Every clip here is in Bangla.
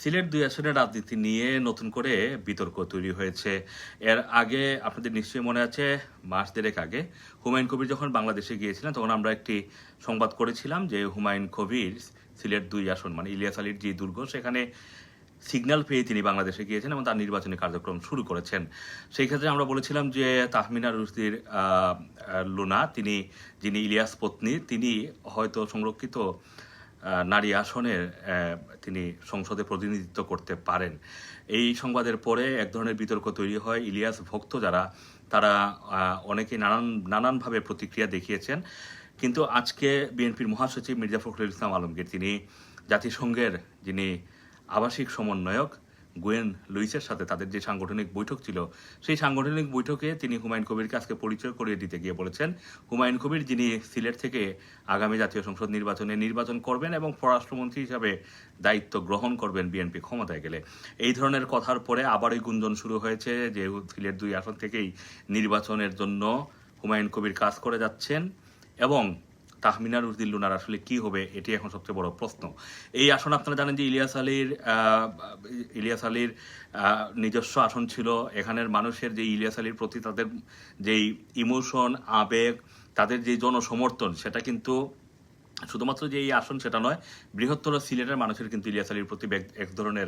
সিলেট দুই আসনের রাজনীতি নিয়ে নতুন করে বিতর্ক তৈরি হয়েছে। এর আগে আপনাদের নিশ্চয়ই মনে আছে, মাস দেড়েক আগে হুমায়ুন কবির যখন বাংলাদেশে গিয়েছিলেন, তখন আমরা একটি সংবাদ করেছিলাম যে হুমায়ুন কবির সিলেট দুই আসন মানে ইলিয়াস আলীর যে দুর্গ, সেখানে সিগন্যাল পেয়ে তিনি বাংলাদেশে গিয়েছেন এবং তার নির্বাচনী কার্যক্রম শুরু করেছেন। সেই ক্ষেত্রে আমরা বলেছিলাম যে তাহমিনা রুশদির লুনা, তিনি, যিনি ইলিয়াস পত্নী, তিনি হয়তো সংরক্ষিত নারী আসনে তিনি সংসদে প্রতিনিধিত্ব করতে পারেন। এই সংবাদের পরে এক ধরনের বিতর্ক তৈরি হয়। ইলিয়াস ভক্ত যারা, তারা অনেকে নানান, নানানভাবে প্রতিক্রিয়া দেখিয়েছেন। কিন্তু আজকে বিএনপির মহাসচিব মির্জা ফখরুল ইসলাম আলমগীর, তিনি জাতিসংঘের যিনি আবাসিক সমন্বয়ক গোয়েন লুইসের সাথে তাদের যে সাংগঠনিক বৈঠক ছিল, সেই সাংগঠনিক বৈঠকে তিনি হুমায়ুন কবিরকে আজকে পরিচয় করিয়ে দিতে গিয়ে বলেছেন, হুমায়ুন কবির যিনি সিলেট থেকে আগামী জাতীয় সংসদ নির্বাচনে নির্বাচন করবেন এবং পররাষ্ট্রমন্ত্রী হিসাবে দায়িত্ব গ্রহণ করবেন বিএনপি ক্ষমতায় গেলে। এই ধরনের কথার পরে আবারই গুঞ্জন শুরু হয়েছে যে সিলেট দুই আসন থেকেই নির্বাচনের জন্য হুমায়ুন কবির কাজ করে যাচ্ছেন এবং তাহমিনার উদ্দিন লুনার আসলে কি হবে এটি এখন সবচেয়ে বড় প্রশ্ন। এই আসন আপনারা জানেন যে ইলিয়াস আলীর ইলিয়াস আলীর নিজস্ব আসন ছিল। এখানের মানুষের যে ইলিয়াস আলীর প্রতি তাদের যেই ইমোশন, আবেগ, তাদের যে জনসমর্থন, সেটা কিন্তু শুধুমাত্র যে এই আসন সেটা নয়, বৃহত্তর সিলেটের মানুষের কিন্তু ইলিয়াস আলীর প্রতি এক- এক ধরনের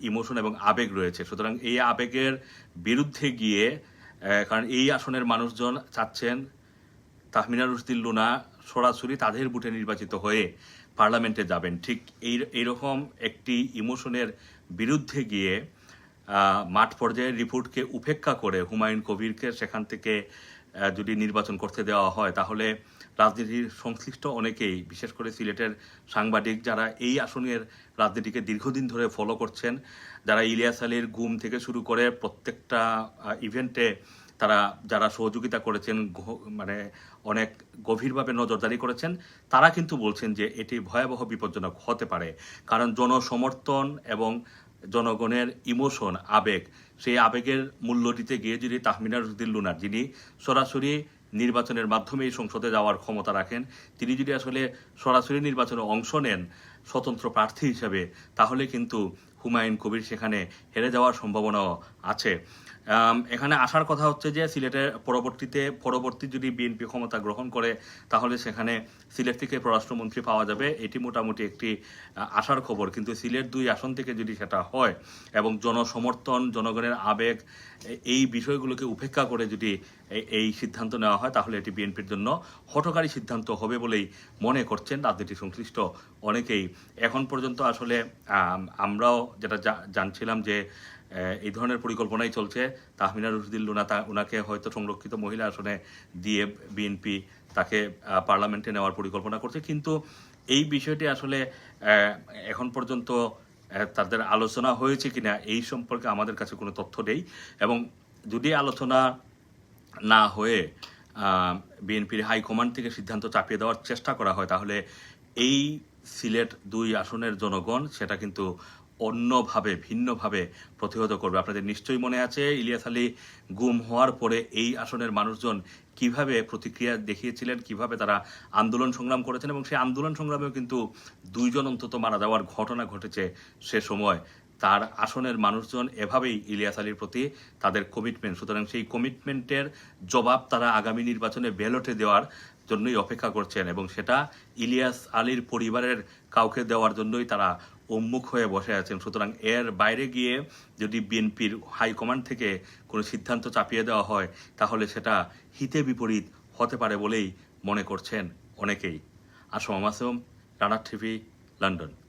ইমোশন এবং আবেগ রয়েছে। সুতরাং এই আবেগের বিরুদ্ধে গিয়ে কারণ এই আসনের মানুষজন চাচ্ছেন তাহমিনা রুশদিল লুনা সরাসরি তাদের বুটে নির্বাচিত হয়ে পার্লামেন্টে যাবেন। ঠিক এই এইরকম একটি ইমোশনের বিরুদ্ধে গিয়ে মাঠ পর্যায়ের রিপোর্টকে উপেক্ষা করে হুমায়ুন কবিরকে সেখান থেকে যদি নির্বাচন করতে দেওয়া হয়, তাহলে রাজনীতির সংশ্লিষ্ট অনেকেই, বিশেষ করে সিলেটের সাংবাদিক যারা এই আসনের রাজনীতিকে দীর্ঘদিন ধরে ফলো করছেন, যারা ইলিয়াস আলীর গুম থেকে শুরু করে প্রত্যেকটা ইভেন্টে তারা যারা সহযোগিতা করেছেন মানে অনেক গভীরভাবে নজরদারি করেছেন, তারা কিন্তু বলছেন যে এটি ভয়াবহ বিপজ্জনক হতে পারে। কারণ জনসমর্থন এবং জনগণের ইমোশন, আবেগ, সেই আবেগের মূল্য দিতে গিয়ে যদি তাহমিনা রুদ্দিন লুনার যিনি সরাসরি নির্বাচনের মাধ্যমেই সংসদে যাওয়ার ক্ষমতা রাখেন, তিনি যদি আসলে সরাসরি নির্বাচনে অংশ নেন, স্বতন্ত্র প্রার্থী হিসেবে, তাহলে কিন্তু হুমায়ুন কবির সেখানে হেরে যাওয়ার সম্ভাবনাও আছে। এখানে আসার কথা হচ্ছে যে, সিলেটের পরবর্তীতে, পরবর্তী যদি বিএনপি ক্ষমতা গ্রহণ করে, তাহলে সেখানে সিলেট থেকে পররাষ্ট্রমন্ত্রী পাওয়া যাবে। এটি মোটামুটি একটি আশার খবর। কিন্তু সিলেট দুই আসন থেকে যদি সেটা হয়, এবং জনসমর্থন, জনগণের আবেগ এই বিষয়গুলোকে উপেক্ষা করে যদি এই সিদ্ধান্ত নেওয়া হয়, তাহলে এটি বিএনপির জন্য হঠকারী সিদ্ধান্ত হবে বলেই মনে করছেন রাজনীতি সংশ্লিষ্ট অনেকেই। এখন পর্যন্ত আসলে আমরাও যেটা জানছিলাম যে এই ধরনের পরিকল্পনাই চলছে। তাহমিনা রুশদিল লুনা তা ওনাকে হয়তো সংরক্ষিত মহিলা আসনে দিয়ে বিএনপি তাকে পার্লামেন্টে নেওয়ার পরিকল্পনা করছে। কিন্তু এই বিষয়টি আসলে এখন পর্যন্ত তাদের আলোচনা হয়েছে কিনা, এই সম্পর্কে আমাদের কাছে কোনো তথ্য নেই। এবং যদি আলোচনা না হয়ে বিএনপির হাইকমান্ড থেকে সিদ্ধান্ত চাপিয়ে দেওয়ার চেষ্টা করা হয়, তাহলে এই সিলেট দুই আসনের জনগণ, সেটা কিন্তু অন্যভাবে, ভিন্নভাবে প্রতিহত করবে। আপনাদের নিশ্চয়ই মনে আছে, ইলিয়াস আলী গুম হওয়ার পরে এই আসনের মানুষজন কীভাবে প্রতিক্রিয়া দেখিয়েছিলেন, কীভাবে তারা আন্দোলন সংগ্রাম করেছেন এবং সেই আন্দোলন সংগ্রামেও কিন্তু দুইজন অন্তত মারা যাওয়ার ঘটনা ঘটেছে সে সময়। তার আসনের মানুষজন এভাবেই ইলিয়াস আলীর প্রতি তাদের কমিটমেন্ট সুতরাং সেই কমিটমেন্টের জবাব তারা আগামী নির্বাচনে ব্যালটে দেওয়ার জন্যই অপেক্ষা করছেন এবং সেটা ইলিয়াস আলীর পরিবারের কাউকে দেওয়ার জন্যই তারা উন্মুখ হয়ে বসে আছেন। সুতরাং এর বাইরে গিয়ে যদি বিএনপির হাইকমান্ড থেকে কোনো সিদ্ধান্ত চাপিয়ে দেওয়া হয়, তাহলে সেটা হিতে বিপরীত হতে পারে বলেই মনে করছেন অনেকেই। আসম আমাসম রানার টিভি, লন্ডন।